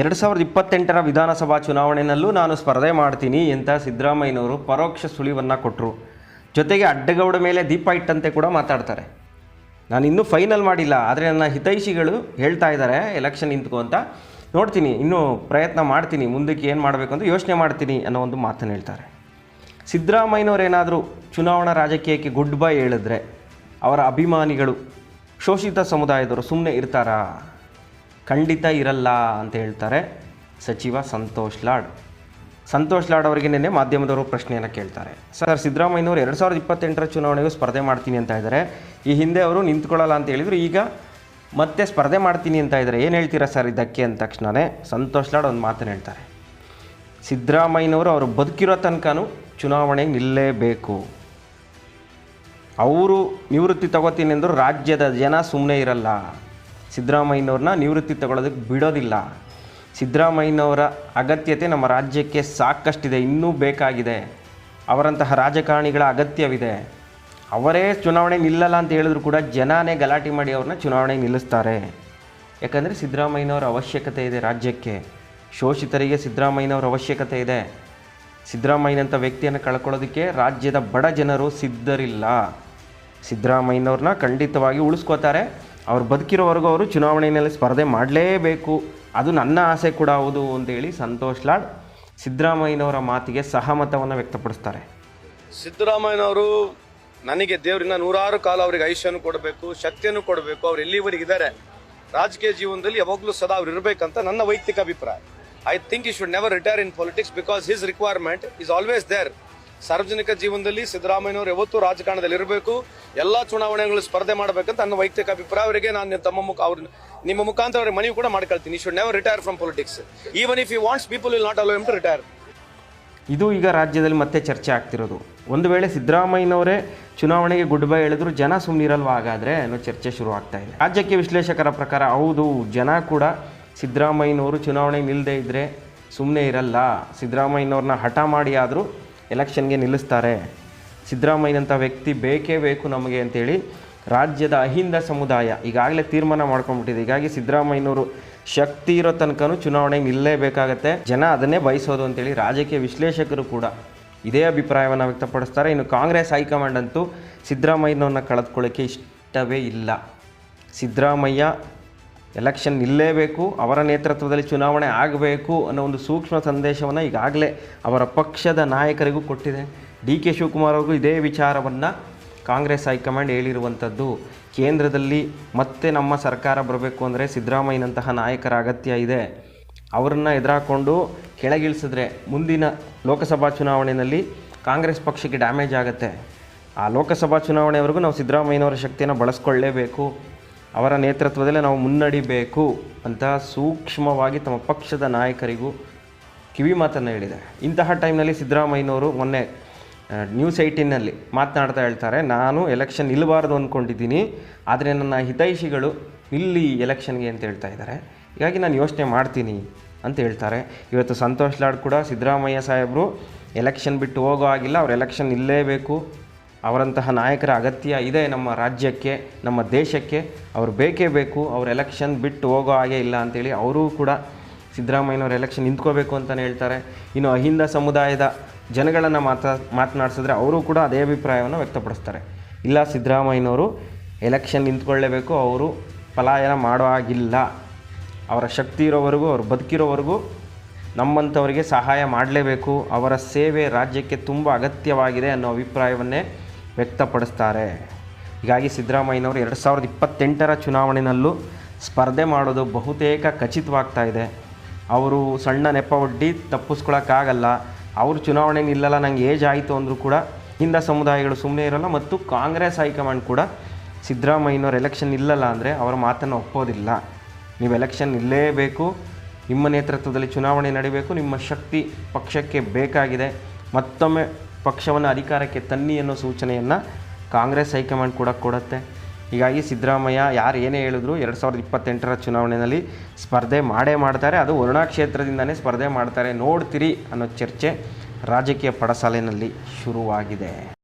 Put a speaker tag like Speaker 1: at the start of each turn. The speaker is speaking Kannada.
Speaker 1: ಎರಡು ಸಾವಿರದ ಇಪ್ಪತ್ತೆಂಟರ ವಿಧಾನಸಭಾ ಚುನಾವಣೆಯಲ್ಲೂ ನಾನು ಸ್ಪರ್ಧೆ ಮಾಡ್ತೀನಿ ಅಂತ ಸಿದ್ದರಾಮಯ್ಯನವರು ಪರೋಕ್ಷ ಸುಳಿವನ್ನು ಕೊಟ್ಟರು ಜೊತೆಗೆ ಅಡ್ಡಗೌಡ ಮೇಲೆ ದೀಪ ಇಟ್ಟಂತೆ ಕೂಡ ಮಾತಾಡ್ತಾರೆ. ನಾನು ಇನ್ನೂ ಫೈನಲ್ ಮಾಡಿಲ್ಲ, ಆದರೆ ನನ್ನ ಹಿತೈಷಿಗಳು ಹೇಳ್ತಾ ಇದ್ದಾರೆ ಎಲೆಕ್ಷನ್ ನಿಂತ್ಕೊ ಅಂತ. ನೋಡ್ತೀನಿ, ಇನ್ನೂ ಪ್ರಯತ್ನ ಮಾಡ್ತೀನಿ, ಮುಂದಕ್ಕೆ ಏನು ಮಾಡಬೇಕು ಅಂತ ಯೋಚನೆ ಮಾಡ್ತೀನಿ ಅನ್ನೋ ಒಂದು ಮಾತನ್ನು ಹೇಳ್ತಾರೆ. ಸಿದ್ದರಾಮಯ್ಯನವರೇನಾದರೂ ಚುನಾವಣಾ ರಾಜಕೀಯಕ್ಕೆ ಗುಡ್ ಬೈ ಹೇಳಿದ್ರೆ, ಅವರ ಅಭಿಮಾನಿಗಳು, ಶೋಷಿತ ಸಮುದಾಯದವರು ಸುಮ್ಮನೆ ಇರ್ತಾರಾ? ಖಂಡಿತ ಇರಲ್ಲ ಅಂತ ಹೇಳ್ತಾರೆ ಸಚಿವ ಸಂತೋಷ್ ಲಾಡ್. ಸಂತೋಷ್ ಲಾಡ್ ಅವರಿಗೆ ನಿನ್ನೆ ಮಾಧ್ಯಮದವರು ಪ್ರಶ್ನೆಯನ್ನು ಕೇಳ್ತಾರೆ. ಸರ್, ಸಿದ್ದರಾಮಯ್ಯನವರು ಎರಡು ಸಾವಿರದ ಇಪ್ಪತ್ತೆಂಟರ ಚುನಾವಣೆಗೂ ಸ್ಪರ್ಧೆ ಮಾಡ್ತೀನಿ ಅಂತ ಇದ್ದಾರೆ ಈ ಹಿಂದೆ ಅವರು ನಿಂತ್ಕೊಳ್ಳಲ್ಲ ಅಂತ ಹೇಳಿದರು. ಈಗ ಮತ್ತೆ ಸ್ಪರ್ಧೆ ಮಾಡ್ತೀನಿ ಅಂತ ಇದ್ದಾರೆ ಏನು ಹೇಳ್ತೀರಾ ಸರ್ ಇದಕ್ಕೆ ಅಂದ ತಕ್ಷಣವೇ ಸಂತೋಷ್ ಲಾಡ್ ಒಂದು ಮಾತನ್ನು ಹೇಳ್ತಾರೆ. ಸಿದ್ದರಾಮಯ್ಯನವರು ಅವರು ಬದುಕಿರೋ ತನಕನೂ ಚುನಾವಣೆಗೆ ನಿಲ್ಲೇಬೇಕು. ಅವರು ನಿವೃತ್ತಿ ತಗೋತೀನಿ ಅಂದರು ರಾಜ್ಯದ ಜನ ಸುಮ್ಮನೆ ಇರಲ್ಲ. ಸಿದ್ದರಾಮಯ್ಯನವ್ರನ್ನ ನಿವೃತ್ತಿ ತಗೊಳ್ಳೋದಕ್ಕೆ ಬಿಡೋದಿಲ್ಲ. ಸಿದ್ದರಾಮಯ್ಯನವರ ಅಗತ್ಯತೆ ನಮ್ಮ ರಾಜ್ಯಕ್ಕೆ ಸಾಕಷ್ಟಿದೆ, ಇನ್ನೂ ಬೇಕಾಗಿದೆ. ಅವರಂತಹ ರಾಜಕಾರಣಿಗಳ ಅಗತ್ಯವಿದೆ. ಅವರೇ ಚುನಾವಣೆ ನಿಲ್ಲಲ್ಲ ಅಂತ ಹೇಳಿದ್ರು ಕೂಡ ಜನಾನೇ ಗಲಾಟೆ ಮಾಡಿ ಅವ್ರನ್ನ ಚುನಾವಣೆ ನಿಲ್ಲಿಸ್ತಾರೆ. ಯಾಕಂದರೆ ಸಿದ್ದರಾಮಯ್ಯನವರ ಅವಶ್ಯಕತೆ ಇದೆ ರಾಜ್ಯಕ್ಕೆ. ಶೋಷಿತರಿಗೆ ಸಿದ್ದರಾಮಯ್ಯನವರ ಅವಶ್ಯಕತೆ ಇದೆ. ಸಿದ್ದರಾಮಯ್ಯನಂಥ ವ್ಯಕ್ತಿಯನ್ನು ಕಳ್ಕೊಳ್ಳೋದಕ್ಕೆ ರಾಜ್ಯದ ಬಡ ಜನರು ಸಿದ್ಧರಿಲ್ಲ. ಸಿದ್ದರಾಮಯ್ಯನವ್ರನ್ನ ಖಂಡಿತವಾಗಿ ಉಳಿಸ್ಕೋತಾರೆ. ಅವ್ರು ಬದುಕಿರೋವರೆಗೂ ಅವರು ಚುನಾವಣೆಯಲ್ಲಿ ಸ್ಪರ್ಧೆ ಮಾಡಲೇಬೇಕು. ಅದು ನನ್ನ ಆಸೆ ಕೂಡ ಹೌದು ಅಂತೇಳಿ ಸಂತೋಷ್ ಲಾಡ್ ಸಿದ್ದರಾಮಯ್ಯನವರ ಮಾತಿಗೆ ಸಹಮತವನ್ನು ವ್ಯಕ್ತಪಡಿಸ್ತಾರೆ.
Speaker 2: ಸಿದ್ದರಾಮಯ್ಯನವರು ನನಗೆ ದೇವರಿಂದ ನೂರಾರು ಕಾಲ ಅವರಿಗೆ ಆಯುಷ್ಯನು ಕೊಡಬೇಕು, ಶಕ್ತಿಯನ್ನು ಕೊಡಬೇಕು. ಅವ್ರು ಎಲ್ಲಿವರೆಗೆ ಇದ್ದಾರೆ? ರಾಜಕೀಯ ಜೀವನದಲ್ಲಿ ಯಾವಾಗಲೂ ಸದಾ ಅವ್ರು ಇರಬೇಕಂತ ನನ್ನ ವೈಯಕ್ತಿಕ ಅಭಿಪ್ರಾಯ. I think you should never retire in politics because his requirement is always there ಸಾರ್ವಜನಿಕ ಜೀವನದಲ್ಲಿ ಸಿದ್ದರಾಮಯ್ಯನವರು ಯಾವತ್ತೂ ರಾಜಕಾರಣದಲ್ಲಿ ಇರಬೇಕು ಎಲ್ಲ ಚುನಾವಣೆಗಳು ಸ್ಪರ್ಧೆ ಮಾಡಬೇಕಂತ ನನ್ನ ವೈಯಕ್ತಿಕ ಅಭಿಪ್ರಾಯ ಅವರಿಗೆ ನಾನು ತಮ್ಮ ಮುಖ ಅವ್ರ ನಿಮ್ಮ ಮುಖಾಂತರ ಅವರಿಗೆ ಮನವಿ ಕೂಡ ಮಾಡ್ಕೊಳ್ತೀನಿ. Should never retire from politics even if you wants people will not allow him to retire
Speaker 1: ಇದು ಈಗ ರಾಜ್ಯದಲ್ಲಿ ಮತ್ತೆ ಚರ್ಚೆ ಆಗ್ತಿರೋದು. ಒಂದು ವೇಳೆ ಸಿದ್ದರಾಮಯ್ಯನವರೇ ಚುನಾವಣೆಗೆ ಗುಡ್ ಬೈ ಹೇಳಿದ್ರು ಜನ ಸುಮ್ಮನಿರಲ್ವ ಹಾಗಾದರೆ ಅನ್ನೋ ಚರ್ಚೆ ಶುರು ಆಗ್ತಾ ಇದೆ. ರಾಜ್ಯಕ್ಕೆ ವಿಶ್ಲೇಷಕರ ಪ್ರಕಾರ ಹೌದು, ಜನ ಕೂಡ ಸಿದ್ದರಾಮಯ್ಯನವರು ಚುನಾವಣೆ ನಿಲ್ಲದೆ ಇದ್ದರೆ ಸುಮ್ಮನೆ ಇರಲ್ಲ. ಸಿದ್ದರಾಮಯ್ಯನವ್ರನ್ನ ಹಠ ಮಾಡಿ ಆದರೂ ಎಲೆಕ್ಷನ್ಗೆ ನಿಲ್ಲಿಸ್ತಾರೆ. ಸಿದ್ದರಾಮಯ್ಯನಂಥ ವ್ಯಕ್ತಿ ಬೇಕೇ ಬೇಕು ನಮಗೆ ಅಂತೇಳಿ ರಾಜ್ಯದ ಅಹಿಂದ ಸಮುದಾಯ ಈಗಾಗಲೇ ತೀರ್ಮಾನ ಮಾಡ್ಕೊಂಡ್ಬಿಟ್ಟಿದೆ. ಹೀಗಾಗಿ ಸಿದ್ದರಾಮಯ್ಯನವರು ಶಕ್ತಿ ಇರೋ ತನಕನೂ ಚುನಾವಣೆಗೆ ನಿಲ್ಲೇಬೇಕಾಗತ್ತೆ ಜನ ಅದನ್ನೇ ಬಯಸೋದು ಅಂತೇಳಿ ರಾಜಕೀಯ ವಿಶ್ಲೇಷಕರು ಕೂಡ ಇದೇ ಅಭಿಪ್ರಾಯವನ್ನು ವ್ಯಕ್ತಪಡಿಸ್ತಾರೆ. ಇನ್ನು ಕಾಂಗ್ರೆಸ್ ಹೈಕಮಾಂಡ್ ಅಂತೂ ಸಿದ್ದರಾಮಯ್ಯನವ್ರನ್ನ ಕಳೆದುಕೊಳ್ಳೋಕ್ಕೆ ಇಷ್ಟವೇ ಇಲ್ಲ. ಸಿದ್ದರಾಮಯ್ಯ ಎಲೆಕ್ಷನ್ ನಿಲ್ಲೇಬೇಕು, ಅವರ ನೇತೃತ್ವದಲ್ಲಿ ಚುನಾವಣೆ ಆಗಬೇಕು ಅನ್ನೋ ಒಂದು ಸೂಕ್ಷ್ಮ ಸಂದೇಶವನ್ನು ಈಗಾಗಲೇ ಅವರ ಪಕ್ಷದ ನಾಯಕರಿಗೂ ಕೊಟ್ಟಿದೆ. ಡಿ ಕೆ ಶಿವಕುಮಾರ್ ಅವ್ರಿಗೂ ಇದೇ ವಿಚಾರವನ್ನು ಕಾಂಗ್ರೆಸ್ ಹೈಕಮಾಂಡ್ ಹೇಳಿರುವಂಥದ್ದು. ಕೇಂದ್ರದಲ್ಲಿ ಮತ್ತೆ ನಮ್ಮ ಸರ್ಕಾರ ಬರಬೇಕು ಅಂದರೆ ಸಿದ್ದರಾಮಯ್ಯನಂತಹ ನಾಯಕರ ಅಗತ್ಯ ಇದೆ. ಅವರನ್ನು ಎದುರಾಕೊಂಡು ಕೆಳಗಿಳಿಸಿದ್ರೆ ಮುಂದಿನ ಲೋಕಸಭಾ ಚುನಾವಣೆಯಲ್ಲಿ ಕಾಂಗ್ರೆಸ್ ಪಕ್ಷಕ್ಕೆ ಡ್ಯಾಮೇಜ್ ಆಗುತ್ತೆ. ಆ ಲೋಕಸಭಾ ಚುನಾವಣೆವರೆಗೂ ನಾವು ಸಿದ್ದರಾಮಯ್ಯನವರ ಶಕ್ತಿಯನ್ನು ಬಳಸ್ಕೊಳ್ಳೇಬೇಕು. ಅವರ ನೇತೃತ್ವದಲ್ಲೇ ನಾವು ಮುನ್ನಡಿಬೇಕು ಅಂತ ಸೂಕ್ಷ್ಮವಾಗಿ ತಮ್ಮ ಪಕ್ಷದ ನಾಯಕರಿಗೂ ಕಿವಿ ಮಾತನ್ನು ಹೇಳಿದೆ ಇಂತಹ ಟೈಮ್ನಲ್ಲಿ ಸಿದ್ದರಾಮಯ್ಯನವರು ಮೊನ್ನೆ ನ್ಯೂಸ್ ಏಯ್ಟೀನಲ್ಲಿ ಮಾತನಾಡ್ತಾ ಹೇಳ್ತಾರೆ, ನಾನು ಎಲೆಕ್ಷನ್ ನಿಲ್ಲಬಾರ್ದು ಅಂದ್ಕೊಂಡಿದ್ದೀನಿ ಆದರೆ ನನ್ನ ಹಿತೈಷಿಗಳು ಇಲ್ಲಿ ಎಲೆಕ್ಷನ್ಗೆ ಅಂತ ಹೇಳ್ತಾ ಇದ್ದಾರೆ. ಹೀಗಾಗಿ ನಾನು ಯೋಚನೆ ಮಾಡ್ತೀನಿ ಅಂತ ಹೇಳ್ತಾರೆ. ಇವತ್ತು ಸಂತೋಷ್ ಲಾಡ್ ಕೂಡ ಸಿದ್ದರಾಮಯ್ಯ ಸಾಹೇಬರು ಎಲೆಕ್ಷನ್ ಬಿಟ್ಟು ಹೋಗೋ ಆಗಿಲ್ಲ ಅವ್ರು ಎಲೆಕ್ಷನ್ ಇಲ್ಲೇಬೇಕು. ಅವರಂತಹ ನಾಯಕರ ಅಗತ್ಯ ಇದೆ ನಮ್ಮ ರಾಜ್ಯಕ್ಕೆ, ನಮ್ಮ ದೇಶಕ್ಕೆ. ಅವ್ರು ಬೇಕೇ ಬೇಕು, ಅವ್ರು ಎಲೆಕ್ಷನ್ ಬಿಟ್ಟು ಹೋಗೋ ಹಾಗೆ ಇಲ್ಲ ಅಂತೇಳಿ ಅವರೂ ಕೂಡ ಸಿದ್ದರಾಮಯ್ಯನವ್ರು ಎಲೆಕ್ಷನ್ ನಿಂತ್ಕೋಬೇಕು ಅಂತಲೇ ಹೇಳ್ತಾರೆ. ಇನ್ನು ಅಹಿಂದ ಸಮುದಾಯದ ಜನಗಳನ್ನು ಮಾತಾ, ಮಾತನಾಡಿಸಿದ್ರೆ ಅವರು ಕೂಡ ಅದೇ ಅಭಿಪ್ರಾಯವನ್ನು ವ್ಯಕ್ತಪಡಿಸ್ತಾರೆ. ಇಲ್ಲ ಸಿದ್ದರಾಮಯ್ಯನವರು ಎಲೆಕ್ಷನ್ ನಿಂತ್ಕೊಳ್ಳೇಬೇಕು, ಅವರು ಪಲಾಯನ ಮಾಡೋ ಹಾಗಿಲ್ಲ. ಅವರ ಶಕ್ತಿ ಇರೋವರೆಗೂ, ಅವರು ಬದುಕಿರೋವರೆಗೂ ನಮ್ಮಂಥವರಿಗೆ ಸಹಾಯ ಮಾಡಲೇಬೇಕು. ಅವರ ಸೇವೆ ರಾಜ್ಯಕ್ಕೆ ತುಂಬ ಅಗತ್ಯವಾಗಿದೆ ಅನ್ನೋ ಅಭಿಪ್ರಾಯವನ್ನೇ ವ್ಯಕ್ತಪಡಿಸ್ತಾರೆ. ಹೀಗಾಗಿ ಸಿದ್ದರಾಮಯ್ಯನವರು ಎರಡು ಸಾವಿರದ ಇಪ್ಪತ್ತೆಂಟರ ಚುನಾವಣೆಯಲ್ಲೂ ಸ್ಪರ್ಧೆ ಮಾಡೋದು ಬಹುತೇಕ ಖಚಿತವಾಗ್ತಾ ಇದೆ. ಅವರು ಸಣ್ಣ ನೆಪ ಒಡ್ಡಿ ತಪ್ಪಿಸ್ಕೊಳಕ್ಕಾಗಲ್ಲ ಅವರು ಚುನಾವಣೆ ನಿಲ್ಲಲ್ಲ ನಂಗೆ ಏಜ್ ಆಯಿತು ಅಂದರೂ ಕೂಡ ಹಿಂದ ಸಮುದಾಯಗಳು ಸುಮ್ಮನೆ ಇರಲ್ಲ ಮತ್ತು ಕಾಂಗ್ರೆಸ್ ಹೈಕಮಾಂಡ್ ಕೂಡ ಸಿದ್ದರಾಮಯ್ಯನವ್ರು ಎಲೆಕ್ಷನ್ ಇಲ್ಲಲ್ಲ ಅಂದರೆ ಅವರ ಮಾತನ್ನು ಒಪ್ಪೋದಿಲ್ಲ. ನೀವು ಎಲೆಕ್ಷನ್ ಇಲ್ಲೇಬೇಕು, ನಿಮ್ಮ ನೇತೃತ್ವದಲ್ಲಿ ಚುನಾವಣೆ ನಡೀಬೇಕು, ನಿಮ್ಮ ಶಕ್ತಿ ಪಕ್ಷಕ್ಕೆ ಬೇಕಾಗಿದೆ, ಮತ್ತೊಮ್ಮೆ ಪಕ್ಷವನ್ನು ಅಧಿಕಾರಕ್ಕೆ ತನ್ನಿ ಅನ್ನೋ ಸೂಚನೆಯನ್ನು ಕಾಂಗ್ರೆಸ್ ಹೈಕಮಾಂಡ್ ಕೂಡ ಕೊಡುತ್ತೆ. ಹೀಗಾಗಿ ಸಿದ್ದರಾಮಯ್ಯ ಯಾರು ಏನೇ ಹೇಳಿದ್ರು ಎರಡು ಸಾವಿರದ ಇಪ್ಪತ್ತೆಂಟರ ಚುನಾವಣೆಯಲ್ಲಿ ಸ್ಪರ್ಧೆ ಮಾಡೇ ಮಾಡ್ತಾರೆ. ಅದು ವರುಣಾ ಕ್ಷೇತ್ರದಿಂದನೇ ಸ್ಪರ್ಧೆ ಮಾಡ್ತಾರೆ ನೋಡ್ತೀರಿ ಅನ್ನೋ ಚರ್ಚೆ ರಾಜಕೀಯ ಪಡಸಾಲೆಯಲ್ಲಿ ಶುರುವಾಗಿದೆ.